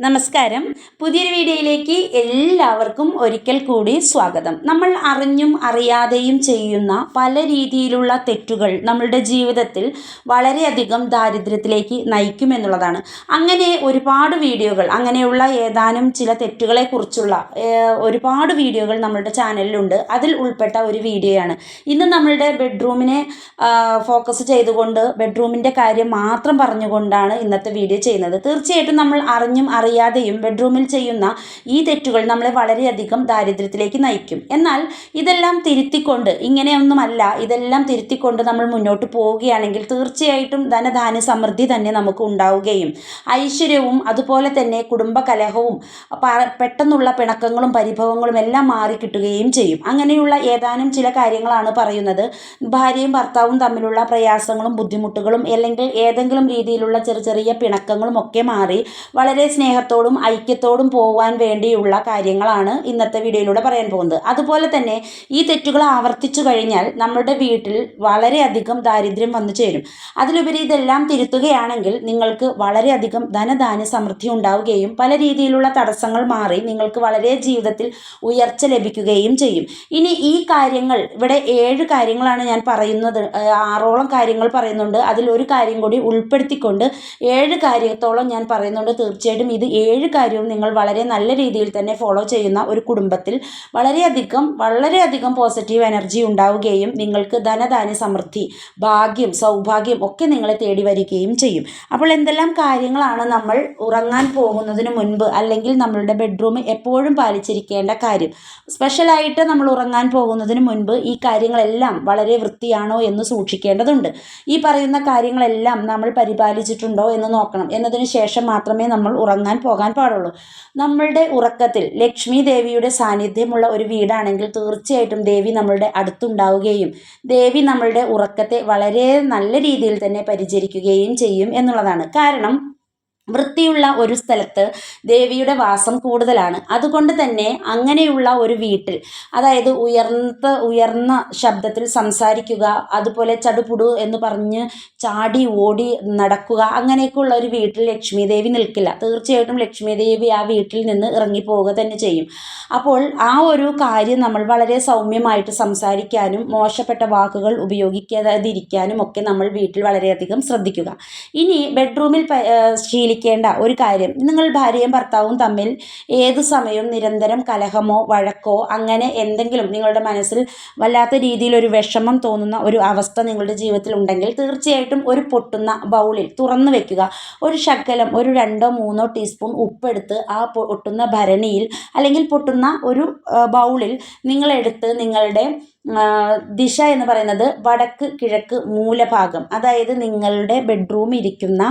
നമസ്കാരം. പുതിയൊരു വീഡിയോയിലേക്ക് എല്ലാവർക്കും ഒരിക്കൽ കൂടി സ്വാഗതം. നമ്മൾ അറിഞ്ഞും അറിയാതെയും ചെയ്യുന്ന പല രീതിയിലുള്ള തെറ്റുകൾ നമ്മളുടെ ജീവിതത്തിൽ വളരെയധികം ദാരിദ്ര്യത്തിലേക്ക് നയിക്കുമെന്നുള്ളതാണ് അങ്ങനെ ഒരുപാട് വീഡിയോകൾ അങ്ങനെയുള്ള ഏതാനും ചില തെറ്റുകളെക്കുറിച്ചുള്ള കുറിച്ചുള്ള ഒരുപാട് വീഡിയോകൾ നമ്മളുടെ ചാനലിലുണ്ട്. അതിൽ ഉൾപ്പെട്ട ഒരു വീഡിയോയാണ്. ഇന്ന് നമ്മളുടെ ബെഡ്റൂമിനെ ഫോക്കസ് ചെയ്തുകൊണ്ട് ബെഡ്റൂമിന്റെ കാര്യം മാത്രം പറഞ്ഞുകൊണ്ടാണ് ഇന്നത്തെ വീഡിയോ ചെയ്യുന്നത്. തീർച്ചയായിട്ടും നമ്മൾ അറിഞ്ഞും അറിയാതെയും ബെഡ്റൂമിൽ ചെയ്യുന്ന ഈ തെറ്റുകൾ നമ്മളെ വളരെയധികം ദാരിദ്ര്യത്തിലേക്ക് നയിക്കും. എന്നാൽ ഇതെല്ലാം തിരുത്തിക്കൊണ്ട് ഇങ്ങനെയൊന്നുമല്ല ഇതെല്ലാം തിരുത്തിക്കൊണ്ട് നമ്മൾ മുന്നോട്ട് പോവുകയാണെങ്കിൽ തീർച്ചയായിട്ടും ധനധാന്യ സമൃദ്ധി തന്നെ നമുക്ക് ഉണ്ടാവുകയും ഐശ്വര്യവും അതുപോലെ തന്നെ കുടുംബകലഹവും പെട്ടെന്നുള്ള പിണക്കങ്ങളും പരിഭവങ്ങളും എല്ലാം മാറിക്കിട്ടുകയും ചെയ്യും. അങ്ങനെയുള്ള ഏതാനും ചില കാര്യങ്ങളാണ് പറയുന്നത്. ഭാര്യയും ഭർത്താവും തമ്മിലുള്ള പ്രയാസങ്ങളും ബുദ്ധിമുട്ടുകളും അല്ലെങ്കിൽ ഏതെങ്കിലും രീതിയിലുള്ള ചെറിയ ചെറിയ പിണക്കങ്ങളും ഒക്കെ മാറി വളരെ സ്നേഹത്തോടും ഐക്യത്തോടും പോകാൻ വേണ്ടിയുള്ള കാര്യങ്ങളാണ് ഇന്നത്തെ വീഡിയോയിലൂടെ പറയാൻ പോകുന്നത്. അതുപോലെ തന്നെ ഈ തെറ്റുകൾ ആവർത്തിച്ചു കഴിഞ്ഞാൽ നമ്മുടെ വീട്ടിൽ വളരെയധികം ദാരിദ്ര്യം വന്നു ചേരും. അതിലുപരി ഇതെല്ലാം തിരുത്തുകയാണെങ്കിൽ നിങ്ങൾക്ക് വളരെയധികം ധനധാന്യ സമൃദ്ധി ഉണ്ടാവുകയും പല രീതിയിലുള്ള തടസ്സങ്ങൾ മാറി നിങ്ങൾക്ക് വളരെ ജീവിതത്തിൽ ഉയർച്ച ലഭിക്കുകയും ചെയ്യും. ഇനി ഈ കാര്യങ്ങൾ ഇവിടെ ഏഴ് കാര്യങ്ങളാണ് ഞാൻ പറയുന്നത് ആറോളം കാര്യങ്ങൾ പറയുന്നുണ്ട്. അതിൽ ഒരു കാര്യം കൂടി ഉൾപ്പെടുത്തിക്കൊണ്ട് ഏഴ് കാര്യത്തോളം ഞാൻ പറയുന്നുണ്ട്. തീർച്ചയായിട്ടും ഇത് ഏഴ് കാര്യവും നിങ്ങൾ വളരെ നല്ല രീതിയിൽ തന്നെ ഫോളോ ചെയ്യുന്ന ഒരു കുടുംബത്തിൽ വളരെയധികം വളരെയധികം പോസിറ്റീവ് എനർജി ഉണ്ടാവുകയും നിങ്ങൾക്ക് ധനധാന്യ സമൃദ്ധി ഭാഗ്യം സൗഭാഗ്യം ഒക്കെ നിങ്ങളെ തേടി വരികയും ചെയ്യും. അപ്പോൾ എന്തെല്ലാം കാര്യങ്ങളാണ് നമ്മൾ ഉറങ്ങാൻ പോകുന്നതിന് മുൻപ് അല്ലെങ്കിൽ നമ്മളുടെ ബെഡ്റൂം എപ്പോഴും പാലിച്ചിരിക്കേണ്ട കാര്യം? സ്പെഷ്യലായിട്ട് നമ്മൾ ഉറങ്ങാൻ പോകുന്നതിന് മുൻപ് ഈ കാര്യങ്ങളെല്ലാം വളരെ വൃത്തിയാണോ എന്ന് സൂക്ഷിക്കേണ്ടതുണ്ട്. ഈ പറയുന്ന കാര്യങ്ങളെല്ലാം നമ്മൾ പരിപാലിച്ചിട്ടുണ്ടോ എന്ന് നോക്കണം. എന്നതിന് ശേഷം മാത്രമേ നമ്മൾ ഉറങ്ങാൻ പോകാൻ പാടുള്ളൂ. നമ്മളുടെ ഉറക്കത്തിൽ ലക്ഷ്മി ദേവിയുടെ സാന്നിധ്യമുള്ള ഒരു വീടാണെങ്കിൽ തീർച്ചയായിട്ടും ദേവി നമ്മളുടെ അടുത്തുണ്ടാവുകയും ദേവി നമ്മളുടെ ഉറക്കത്തെ വളരെ നല്ല രീതിയിൽ തന്നെ പരിചരിക്കുകയും ചെയ്യും എന്നുള്ളതാണ്. കാരണം വൃത്തിയുള്ള ഒരു സ്ഥലത്ത് ദേവിയുടെ വാസം കൂടുതലാണ്. അതുകൊണ്ട് തന്നെ അങ്ങനെയുള്ള ഒരു വീട്ടിൽ അതായത് ഉയർന്ന ഉയർന്ന ശബ്ദത്തിൽ സംസാരിക്കുക അതുപോലെ ചടുപുടു എന്ന് പറഞ്ഞ് ചാടി ഓടി നടക്കുക അങ്ങനെയൊക്കെയുള്ള ഒരു വീട്ടിൽ ലക്ഷ്മി ദേവി നിൽക്കില്ല. തീർച്ചയായിട്ടും ലക്ഷ്മി ദേവി ആ വീട്ടിൽ നിന്ന് ഇറങ്ങിപ്പോവുക തന്നെ ചെയ്യും. അപ്പോൾ ആ ഒരു കാര്യം നമ്മൾ വളരെ സൗമ്യമായിട്ട് സംസാരിക്കാനും മോശപ്പെട്ട വാക്കുകൾ ഉപയോഗിക്കാതിരിക്കാനും ഒക്കെ നമ്മൾ വീട്ടിൽ വളരെയധികം ശ്രദ്ധിക്കുക. ഇനി ബെഡ്റൂമിൽ പ- ഏഹ് ഒരു കാര്യം. നിങ്ങൾ ഭാര്യയും ഭർത്താവും തമ്മിൽ ഏത് സമയവും നിരന്തരം കലഹമോ വഴക്കോ അങ്ങനെ എന്തെങ്കിലും നിങ്ങളുടെ മനസ്സിൽ വല്ലാത്ത രീതിയിൽ ഒരു വിഷമം തോന്നുന്ന ഒരു അവസ്ഥ നിങ്ങളുടെ ജീവിതത്തിൽ ഉണ്ടെങ്കിൽ തീർച്ചയായിട്ടും ഒരു പൊട്ടുന്ന ബൗളിൽ തുറന്നു വെക്കുക. ഒരു ശക്കലം ഒരു രണ്ടോ മൂന്നോ ടീസ്പൂൺ ഉപ്പെടുത്ത് ആ പൊട്ടുന്ന ഭരണിയിൽ അല്ലെങ്കിൽ പൊട്ടുന്ന ഒരു ബൗളിൽ നിങ്ങളെടുത്ത് നിങ്ങളുടെ ദിശ എന്ന് പറയുന്നത് വടക്ക് കിഴക്ക് മൂലഭാഗം. അതായത് നിങ്ങളുടെ ബെഡ്റൂം ഇരിക്കുന്ന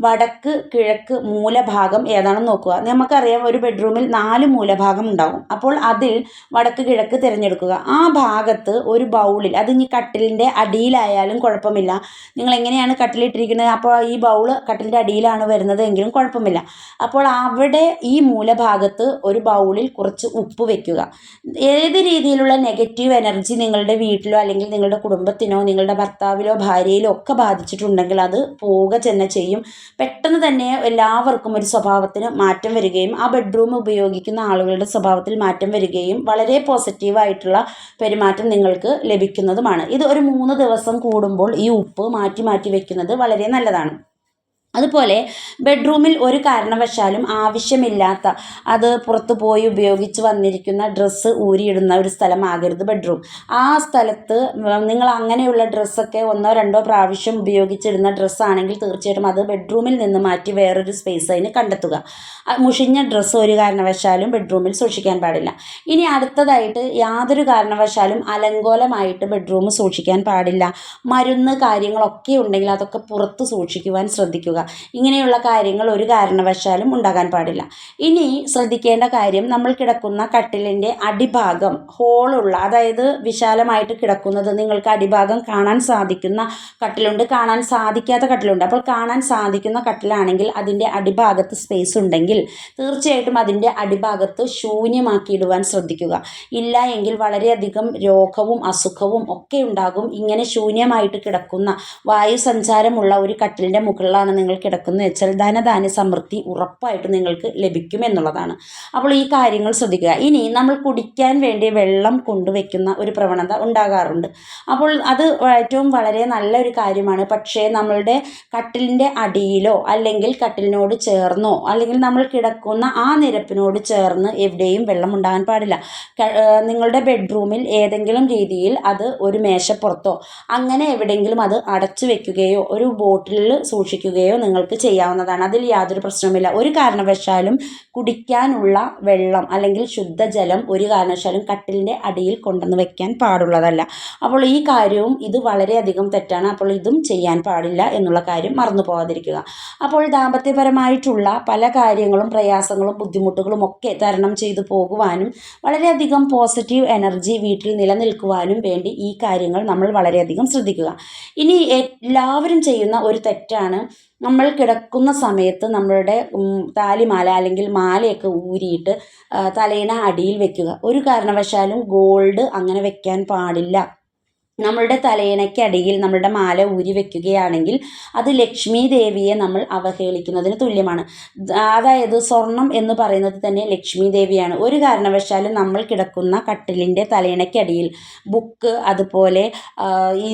വടക്ക് കിഴക്ക് മൂലഭാഗം ഏതാണെന്ന് നോക്കുക. നമുക്കറിയാം ഒരു ബെഡ്റൂമിൽ നാല് മൂലഭാഗം ഉണ്ടാകും അപ്പോൾ അതിൽ വടക്ക് കിഴക്ക് തിരഞ്ഞെടുക്കുക. ആ ഭാഗത്ത് ഒരു ബൗളിൽ അത് ഇനി കട്ടിലിന്റെ അടിയിലായാലും കുഴപ്പമില്ല. നിങ്ങൾ എങ്ങനെയാണ് കട്ടിലിട്ടിരിക്കുന്നത്? അപ്പോൾ ഈ ബൗൾ കട്ടിലിന്റെ അടിയിലാണ് വരുന്നത് എങ്കിലും കുഴപ്പമില്ല. അപ്പോൾ അവിടെ ഈ മൂലഭാഗത്ത് ഒരു ബൗളിൽ കുറച്ച് ഉപ്പ് വയ്ക്കുക ഏത് രീതിയിലുള്ള നെഗറ്റീവ് എനർജി നിങ്ങളുടെ വീട്ടിലോ അല്ലെങ്കിൽ നിങ്ങളുടെ കുടുംബത്തിനോ നിങ്ങളുടെ ഭർത്താവിലോ ഭാര്യയിലോ ഒക്കെ ബാധിച്ചിട്ടുണ്ടെങ്കിൽ അത് പോവുക തന്നെ ചെയ്യും. പെട്ടെന്ന് തന്നെ എല്ലാവർക്കും ഒരു സ്വഭാവത്തിന് മാറ്റം വരികയും ആ ബെഡ്റൂം ഉപയോഗിക്കുന്ന ആളുകളുടെ സ്വഭാവത്തിൽ മാറ്റം വരികയും വളരെ പോസിറ്റീവായിട്ടുള്ള പെരുമാറ്റം നിങ്ങൾക്ക് ലഭിക്കുന്നതുമാണ്. ഇത് ഒരു മൂന്ന് ദിവസം കൂടുമ്പോൾ ഈ ഉപ്പ് മാറ്റി മാറ്റി വെക്കുന്നത് വളരെ നല്ലതാണ്. അതുപോലെ ബെഡ്റൂമിൽ ഒരു കാരണവശാലും ആവശ്യമില്ലാത്ത അത് പുറത്ത് പോയി ഉപയോഗിച്ച് വന്നിരിക്കുന്ന ഡ്രസ്സ് ഊരിയിടുന്ന ഒരു സ്ഥലമാകരുത് ബെഡ്റൂം ആ സ്ഥലത്ത് നിങ്ങൾ അങ്ങനെയുള്ള ഡ്രസ്സൊക്കെ ഒന്നോ രണ്ടോ പ്രാവശ്യം ഉപയോഗിച്ചിടുന്ന ഡ്രസ്സാണെങ്കിൽ തീർച്ചയായിട്ടും അത് ബെഡ്റൂമിൽ നിന്ന് മാറ്റി വേറൊരു സ്പേസ് അതിന് കണ്ടെത്തുക. മുഷിഞ്ഞ ഡ്രസ്സ് ഒരു കാരണവശാലും ബെഡ്റൂമിൽ സൂക്ഷിക്കാൻ പാടില്ല. ഇനി അടുത്തതായിട്ട് യാതൊരു കാരണവശാലും അലങ്കോലമായിട്ട് ബെഡ്റൂം സൂക്ഷിക്കാൻ പാടില്ല. മരുന്ന് കാര്യങ്ങളൊക്കെ ഉണ്ടെങ്കിൽ അതൊക്കെ പുറത്ത് സൂക്ഷിക്കുവാൻ ശ്രദ്ധിക്കുക. ഇങ്ങനെയുള്ള കാര്യങ്ങൾ ഒരു കാരണവശാലും ഉണ്ടാകാൻ പാടില്ല. ഇനി ശ്രദ്ധിക്കേണ്ട കാര്യം നമ്മൾ കിടക്കുന്ന കട്ടിലിന്റെ അടിഭാഗം ഹോളുള്ള അതായത് വിശാലമായിട്ട് കിടക്കുന്നത് നിങ്ങൾക്ക് അടിഭാഗം കാണാൻ സാധിക്കുന്ന കട്ടിലുണ്ട്. കാണാൻ സാധിക്കാത്ത കട്ടിലുണ്ട്. അപ്പോൾ കാണാൻ സാധിക്കുന്ന കട്ടിലാണെങ്കിൽ അതിന്റെ അടിഭാഗത്ത് സ്പേസ് ഉണ്ടെങ്കിൽ തീർച്ചയായിട്ടും അതിന്റെ അടിഭാഗത്ത് ശൂന്യമാക്കിയിടുവാൻ ശ്രദ്ധിക്കുക. ഇല്ല എങ്കിൽ വളരെയധികം രോഗവും അസുഖവും ഒക്കെ ഉണ്ടാകും. ഇങ്ങനെ ശൂന്യമായിട്ട് കിടക്കുന്ന വായു സഞ്ചാരമുള്ള ഒരു കട്ടിലിന്റെ മുകളിലാണ് നിങ്ങൾ നിങ്ങൾ കിടക്കുന്നു വെച്ചാൽ ധനധാന്യ സമൃദ്ധി ഉറപ്പായിട്ട് നിങ്ങൾക്ക് ലഭിക്കും എന്നുള്ളതാണ്. അപ്പോൾ ഈ കാര്യങ്ങൾ ശ്രദ്ധിക്കുക. ഇനി നമ്മൾ കുടിക്കാൻ വേണ്ടി വെള്ളം കൊണ്ടുവയ്ക്കുന്ന ഒരു പ്രവണത ഉണ്ടാകാറുണ്ട്. അപ്പോൾ അത് ഏറ്റവും വളരെ നല്ലൊരു കാര്യമാണ്. പക്ഷേ നമ്മളുടെ കട്ടിലിന്റെ അടിയിലോ അല്ലെങ്കിൽ കട്ടിലിനോട് ചേർന്നോ അല്ലെങ്കിൽ നമ്മൾ കിടക്കുന്ന ആ നിരപ്പിനോട് ചേർന്ന് എവിടെയും വെള്ളം ഉണ്ടാകാൻ പാടില്ല. നിങ്ങളുടെ ബെഡ്റൂമിൽ ഏതെങ്കിലും രീതിയിൽ അത് ഒരു മേശപ്പുറത്തോ അങ്ങനെ എവിടെയെങ്കിലും അത് അടച്ചു വെക്കുകയോ ഒരു ബോട്ടിലിൽ സൂക്ഷിക്കുകയോ നിങ്ങൾക്ക് ചെയ്യാവുന്നതാണ്. അതിൽ യാതൊരു പ്രശ്നവുമില്ല. ഒരു കാരണവശാലും കുടിക്കാനുള്ള വെള്ളം അല്ലെങ്കിൽ ശുദ്ധജലം ഒരു കാരണവശാലും കട്ടിലിന്റെ അടിയിൽ കൊണ്ടുവന്ന് വെക്കാൻ പാടുള്ളതല്ല. അപ്പോൾ ഈ കാര്യവും ഇത് വളരെയധികം തെറ്റാണ്. അപ്പോൾ ഇതും ചെയ്യാൻ പാടില്ല എന്നുള്ള കാര്യം മറന്നു പോകാതിരിക്കുക അപ്പോൾ ദാമ്പത്യപരമായിട്ടുള്ള പല കാര്യങ്ങളും പ്രയാസങ്ങളും ബുദ്ധിമുട്ടുകളും ഒക്കെ തരണം ചെയ്തു പോകുവാനും വളരെയധികം പോസിറ്റീവ് എനർജി വീട്ടിൽ നിലനിൽക്കുവാനും വേണ്ടി ഈ കാര്യങ്ങൾ നമ്മൾ വളരെയധികം ശ്രദ്ധിക്കുക. ഇനി എല്ലാവരും ചെയ്യുന്ന ഒരു തെറ്റാണ് നമ്മൾ കിടക്കുന്ന സമയത്ത് നമ്മളുടെ താലിമാല അല്ലെങ്കിൽ മാലയൊക്കെ ഊരിയിട്ട് തലേനെ അടിയിൽ വെക്കുക. ഒരു കാരണവശാലും ഗോൾഡ് അങ്ങനെ വെക്കാൻ പാടില്ല. നമ്മളുടെ തലയിണയ്ക്കടിയിൽ നമ്മളുടെ മാല ഊരി വെക്കുകയാണെങ്കിൽ അത് ലക്ഷ്മി ദേവിയെ നമ്മൾ അവഹേളിക്കുന്നതിന് തുല്യമാണ്. അതായത് സ്വർണം എന്ന് പറയുന്നത് തന്നെ ലക്ഷ്മി ദേവിയാണ്. ഒരു കാരണവശാലും നമ്മൾ കിടക്കുന്ന കട്ടിലിന്റെ തലയിണയ്ക്കടിയിൽ ബുക്ക് അതുപോലെ ഈ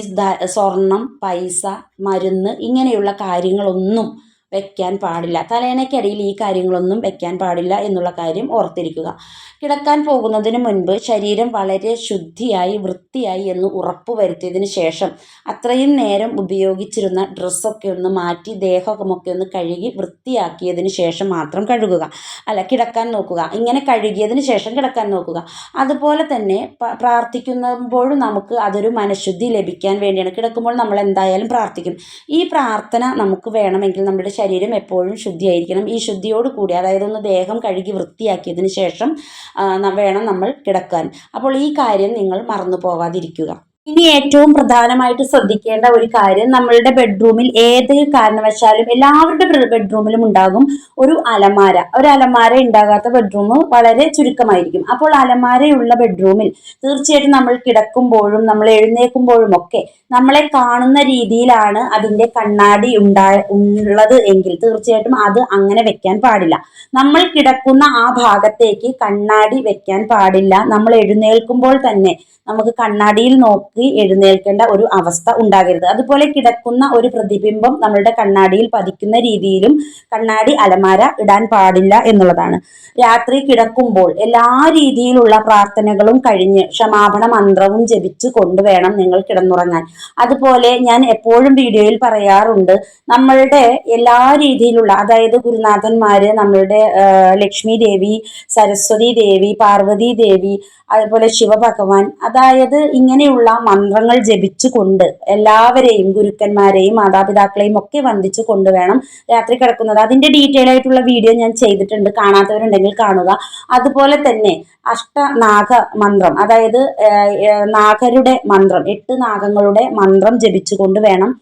സ്വർണം പൈസ മരുന്ന് ഇങ്ങനെയുള്ള കാര്യങ്ങളൊന്നും വെക്കാൻ പാടില്ല. തലയണയ്ക്കടിയിൽ ഈ കാര്യങ്ങളൊന്നും വെക്കാൻ പാടില്ല എന്നുള്ള കാര്യം ഓർത്തിരിക്കുക. കിടക്കാൻ പോകുന്നതിന് മുൻപ് ശരീരം വളരെ ശുദ്ധിയായി വൃത്തിയായി എന്ന് ഉറപ്പ് വരുത്തിയതിന് ശേഷം അത്രയും നേരം ഉപയോഗിച്ചിരുന്ന ഡ്രസ്സൊക്കെ ഒന്ന് മാറ്റി ദേഹമൊക്കെ ഒന്ന് കഴുകി വൃത്തിയാക്കിയതിന് ശേഷം മാത്രം കഴുകുക. അല്ല കിടക്കാൻ നോക്കുക. ഇങ്ങനെ കഴുകിയതിന് ശേഷം കിടക്കാൻ നോക്കുക. അതുപോലെ തന്നെ പ്രാർത്ഥിക്കുമ്പോഴും നമുക്ക് അതൊരു മനഃശുദ്ധി ലഭിക്കാൻ വേണ്ടിയാണ്. കിടക്കുമ്പോൾ നമ്മൾ എന്തായാലും പ്രാർത്ഥിക്കും. ഈ പ്രാർത്ഥന നമുക്ക് വേണമെങ്കിൽ നമ്മുടെ ശരീരം എപ്പോഴും ശുദ്ധിയായിരിക്കണം. ഈ ശുദ്ധിയോട് കൂടി അതായത് ഒന്ന് ദേഹം കഴുകി വൃത്തിയാക്കിയതിന് ശേഷം വേണം നമ്മൾ കിടക്കാൻ. അപ്പോൾ ഈ കാര്യം നിങ്ങൾ മറന്നു പോവാതിരിക്കുക ഇനി ഏറ്റവും പ്രധാനമായിട്ട് ശ്രദ്ധിക്കേണ്ട ഒരു കാര്യം നമ്മളുടെ ബെഡ്റൂമിൽ ഏത് കാരണവശാലും എല്ലാവരുടെ ബെഡ്റൂമിലും ഉണ്ടാകും ഒരു അലമാര. ഒരു അലമാര ഉണ്ടാകാത്ത ബെഡ്റൂം വളരെ ചുരുക്കമായിരിക്കും. അപ്പോൾ അലമാരയുള്ള ബെഡ്റൂമിൽ തീർച്ചയായിട്ടും നമ്മൾ കിടക്കുമ്പോഴും നമ്മൾ എഴുന്നേൽക്കുമ്പോഴും ഒക്കെ നമ്മളെ കാണുന്ന രീതിയിലാണ് അതിന്റെ കണ്ണാടി ഉണ്ടാ ഉള്ളത് എങ്കിൽ തീർച്ചയായിട്ടും അത് അങ്ങനെ വെക്കാൻ പാടില്ല. നമ്മൾ കിടക്കുന്ന ആ ഭാഗത്തേക്ക് കണ്ണാടി വെക്കാൻ പാടില്ല. നമ്മൾ എഴുന്നേൽക്കുമ്പോൾ തന്നെ നമുക്ക് കണ്ണാടിയിൽ നോക്കി എഴുന്നേൽക്കേണ്ട ഒരു അവസ്ഥ ഉണ്ടാകരുത്. അതുപോലെ കിടക്കുന്ന ഒരു പ്രതിബിംബം നമ്മളുടെ കണ്ണാടിയിൽ പതിക്കുന്ന രീതിയിലും കണ്ണാടി അലമാര ഇടാൻ പാടില്ല എന്നുള്ളതാണ്. രാത്രി കിടക്കുമ്പോൾ എല്ലാ രീതിയിലുള്ള പ്രാർത്ഥനകളും കഴിഞ്ഞ് ക്ഷമാപണ മന്ത്രവും ജപിച്ചു കൊണ്ടുവേണം നിങ്ങൾ കിടന്നുറങ്ങാൻ. അതുപോലെ ഞാൻ എപ്പോഴും വീഡിയോയിൽ പറയാറുണ്ട് നമ്മളുടെ എല്ലാ രീതിയിലുള്ള അതായത് ഗുരുനാഥന്മാര് നമ്മളുടെ ലക്ഷ്മി ദേവി സരസ്വതി ദേവി പാർവതി ദേവി അതുപോലെ ശിവഭഗവാൻ അതായത് ഇങ്ങനെയുള്ള മന്ത്രങ്ങൾ ജപിച്ചുകൊണ്ട് എല്ലാവരെയും ഗുരുക്കന്മാരെയും മാതാപിതാക്കളെയും ഒക്കെ വന്ദിച്ചു കൊണ്ടുവേണം രാത്രി കിടക്കുന്നത്. അതിന്റെ ഡീറ്റെയിൽ ആയിട്ടുള്ള വീഡിയോ ഞാൻ ചെയ്തിട്ടുണ്ട്. കാണാത്തവരുണ്ടെങ്കിൽ കാണുക. അതുപോലെ തന്നെ അഷ്ടനാഗ മന്ത്രം അതായത് നാഗരുടെ മന്ത്രം എട്ട് നാഗങ്ങളുടെ മന്ത്രം ജപിച്ചുകൊണ്ട് വേണം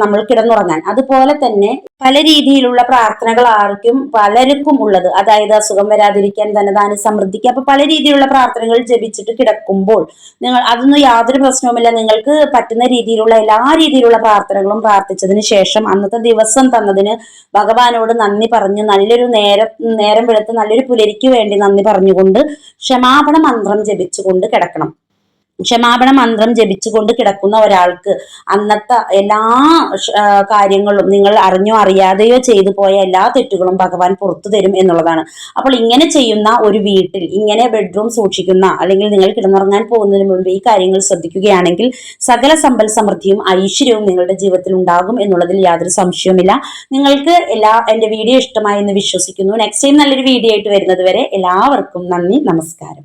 നമ്മൾ കിടന്നുറങ്ങാൻ. അതുപോലെ തന്നെ പല രീതിയിലുള്ള പ്രാർത്ഥനകൾ ആർക്കും പലർക്കും ഉള്ളത്. അതായത് അസുഖം വരാതിരിക്കാൻ ധനദാന സമൃദ്ധിക്കുക അപ്പൊ പല രീതിയിലുള്ള പ്രാർത്ഥനകൾ ജപിച്ചിട്ട് കിടക്കുമ്പോൾ നിങ്ങൾ അതൊന്നും യാതൊരു പ്രശ്നവുമില്ല. നിങ്ങൾക്ക് പറ്റുന്ന രീതിയിലുള്ള എല്ലാ രീതിയിലുള്ള പ്രാർത്ഥനകളും പ്രാർത്ഥിച്ചതിന് ശേഷം അന്നത്തെ ദിവസം തന്നതിന് ഭഗവാനോട് നന്ദി പറഞ്ഞു നല്ലൊരു നേരം നേരം വെളുത്ത് നല്ലൊരു പുലരിക്ക് വേണ്ടി നന്ദി പറഞ്ഞുകൊണ്ട് ക്ഷമാപണ മന്ത്രം ജപിച്ചുകൊണ്ട് കിടക്കണം. ക്ഷമാപണ മന്ത്രം ജപിച്ചുകൊണ്ട് കിടക്കുന്ന ഒരാൾക്ക് അന്നത്തെ എല്ലാ കാര്യങ്ങളും നിങ്ങൾ അറിഞ്ഞോ അറിയാതെയോ ചെയ്തു പോയ എല്ലാ തെറ്റുകളും ഭഗവാൻ പുറത്തു തരും എന്നുള്ളതാണ്. അപ്പോൾ ഇങ്ങനെ ചെയ്യുന്ന ഒരു വീട്ടിൽ ഇങ്ങനെ ബെഡ്റൂം സൂക്ഷിക്കുന്ന അല്ലെങ്കിൽ നിങ്ങൾ കിടന്നുറങ്ങാൻ പോകുന്നതിന് മുമ്പ് ഈ കാര്യങ്ങൾ ശ്രദ്ധിക്കുകയാണെങ്കിൽ സകല സമ്പൽ സമൃദ്ധിയും ഐശ്വര്യവും നിങ്ങളുടെ ജീവിതത്തിൽ ഉണ്ടാകും എന്നുള്ളതിൽ യാതൊരു സംശയവുമില്ല. നിങ്ങൾക്ക് എല്ലാ എന്റെ വീഡിയോ ഇഷ്ടമായി എന്ന് വിശ്വസിക്കുന്നു. നെക്സ്റ്റ് ടൈം നല്ലൊരു വീഡിയോ ആയിട്ട് വരുന്നത് വരെ എല്ലാവർക്കും നന്ദി നമസ്കാരം.